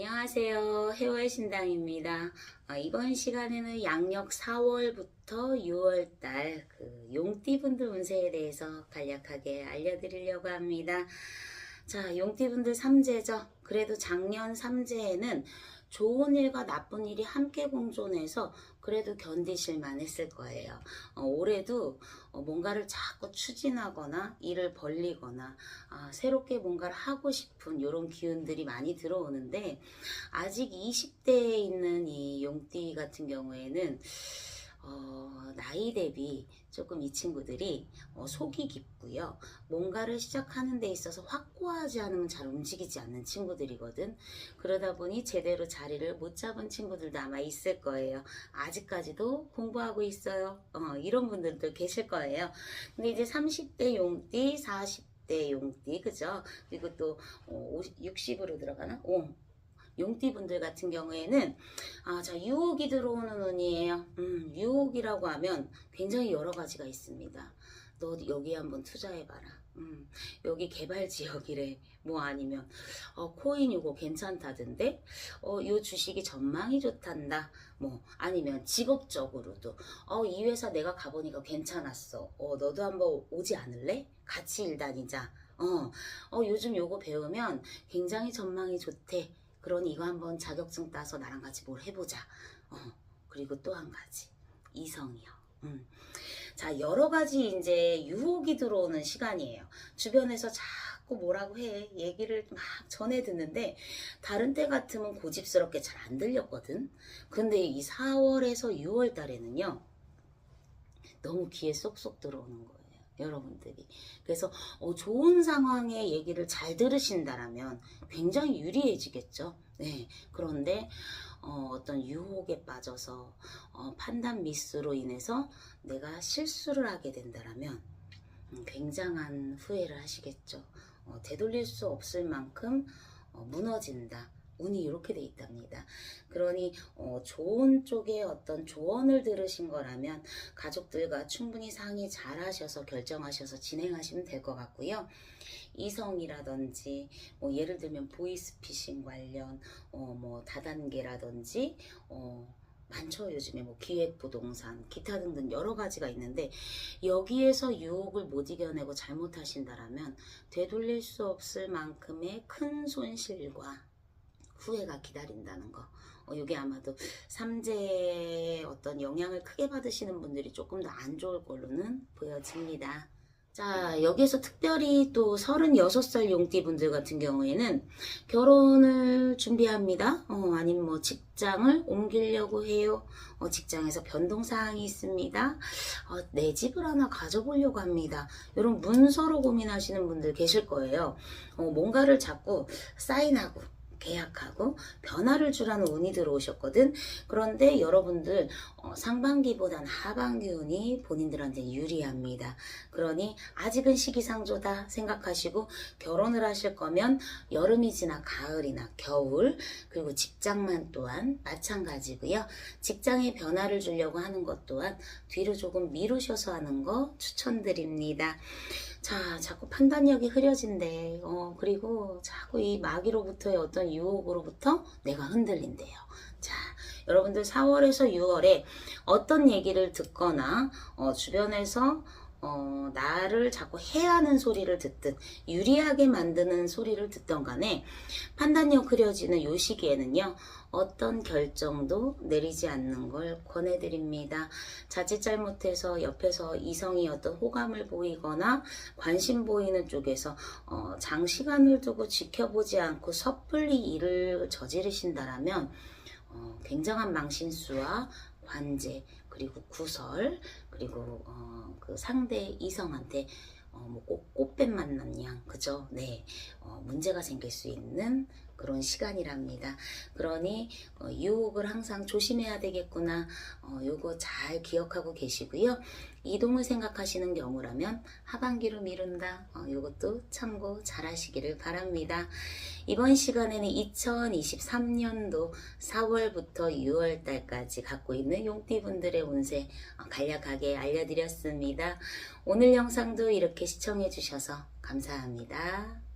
안녕하세요. 해월 신당입니다. 어, 이번 시간에는 양력 4월부터 6월달 그 용띠분들 운세에 대해서 간략하게 알려드리려고 합니다. 자, 용띠분들 삼재죠. 그래도 작년 삼재에는 좋은 일과 나쁜 일이 함께 공존해서 그래도 견디실 만 했을 거예요. 어, 올해도 어, 뭔가를 자꾸 추진하거나 일을 벌리거나 아, 새롭게 뭔가를 하고 싶은 이런 기운들이 많이 들어오는데 아직 20대에 있는 이 용띠 같은 경우에는 어, 나이 대비 조금 이 친구들이 어, 속이 깊고요. 뭔가를 시작하는 데 있어서 확고하지 않으면 잘 움직이지 않는 친구들이거든. 그러다 보니 제대로 자리를 못 잡은 친구들도 아마 있을 거예요. 아직까지도 공부하고 있어요. 어, 이런 분들도 계실 거예요. 근데 이제 30대 용띠, 40대 용띠, 그죠? 그리고 또 어, 50, 60으로 들어가나? 오, 용띠 분들 같은 경우에는 아, 자, 유혹이 들어오는 운이에요. 음, 유혹이라고 하면 굉장히 여러 가지가 있습니다. 너 여기 한번 투자해봐라. 음, 여기 개발 지역이래. 뭐 아니면 어, 코인 요거 괜찮다던데. 어, 요 주식이 전망이 좋단다. 뭐 아니면 직업적으로도 어, 이 회사 내가 가보니까 괜찮았어. 어, 너도 한번 오지 않을래? 같이 일 다니자. 어, 어, 요즘 요거 배우면 굉장히 전망이 좋대. 그러니 이거 한번 자격증 따서 나랑 같이 뭘 해보자. 어, 그리고 또 한 가지. 이성이요. 음. 자, 여러 가지 이제 유혹이 들어오는 시간이에요. 주변에서 자꾸 뭐라고 해. 얘기를 막 전해 듣는데, 다른 때 같으면 고집스럽게 잘 안 들렸거든. 근데 이 4월에서 6월 달에는요, 너무 귀에 쏙쏙 들어오는 거예요. 여러분들이. 그래서 어, 좋은 상황의 얘기를 잘 들으신다라면 굉장히 유리해지겠죠. 네. 그런데 어, 어떤 유혹에 빠져서 어, 판단 미스로 인해서 내가 실수를 하게 된다라면 음, 굉장한 후회를 하시겠죠. 어, 되돌릴 수 없을 만큼 어, 무너진다. 운이 이렇게 돼 있답니다. 그러니 어, 좋은 쪽에 어떤 조언을 들으신 거라면 가족들과 충분히 상의 잘 하셔서 결정하셔서 진행하시면 될 것 같고요. 이성이라든지 뭐 예를 들면 보이스피싱 관련 어, 뭐 다단계라든지 어, 많죠 요즘에 뭐 기획 부동산 기타 등등 여러 가지가 있는데 여기에서 유혹을 못 이겨내고 잘못하신다라면 되돌릴 수 없을 만큼의 큰 손실과 후회가 기다린다는 거. 어, 이게 아마도 삼재의 어떤 영향을 크게 받으시는 분들이 조금 더 안 좋을 걸로는 보여집니다. 자, 여기에서 특별히 또 36살 용띠 분들 같은 경우에는 결혼을 준비합니다. 어, 아니면 뭐 직장을 옮기려고 해요. 어, 직장에서 변동사항이 있습니다. 어, 내 집을 하나 가져보려고 합니다. 이런 문서로 고민하시는 분들 계실 거예요. 어, 뭔가를 자꾸 사인하고 계약하고 변화를 주라는 운이 들어오셨거든. 그런데 여러분들 어, 상반기보단 하반기 운이 본인들한테 유리합니다. 그러니 아직은 시기상조다 생각하시고 결혼을 하실 거면 여름이 지나 가을이나 겨울 그리고 직장만 또한 마찬가지고요. 직장에 변화를 주려고 하는 것 또한 뒤로 조금 미루셔서 하는 거 추천드립니다. 자, 자꾸 판단력이 흐려진대. 어, 그리고 자꾸 이 마귀로부터의 어떤 유혹으로부터 내가 흔들린대요. 자, 여러분들 4월에서 6월에 어떤 얘기를 듣거나, 어, 주변에서 어, 나를 자꾸 해하는 소리를 듣든 유리하게 만드는 소리를 듣던 간에 판단력 흐려지는 요 시기에는요 어떤 결정도 내리지 않는 걸 권해드립니다. 자칫 잘못해서 옆에서 이성이 어떤 호감을 보이거나 관심 보이는 쪽에서 어, 장시간을 두고 지켜보지 않고 섣불리 일을 저지르신다라면 어, 굉장한 망신수와 관제 그리고 구설 그리고 어, 그 상대 이성한테 어, 뭐 꽃, 꽃뱀 만난 양 그죠? 네. 어, 문제가 생길 수 있는 그런 시간이랍니다. 그러니 어, 유혹을 항상 조심해야 되겠구나. 어, 요거 잘 기억하고 계시고요. 이동을 생각하시는 경우라면 하반기로 미룬다. 어, 요것도 참고 잘 하시기를 바랍니다. 이번 시간에는 2023년도 4월부터 6월 달까지 갖고 있는 용띠분들의 운세 어, 간략하게 알려드렸습니다. 오늘 영상도 이렇게 시청해 주셔서 감사합니다.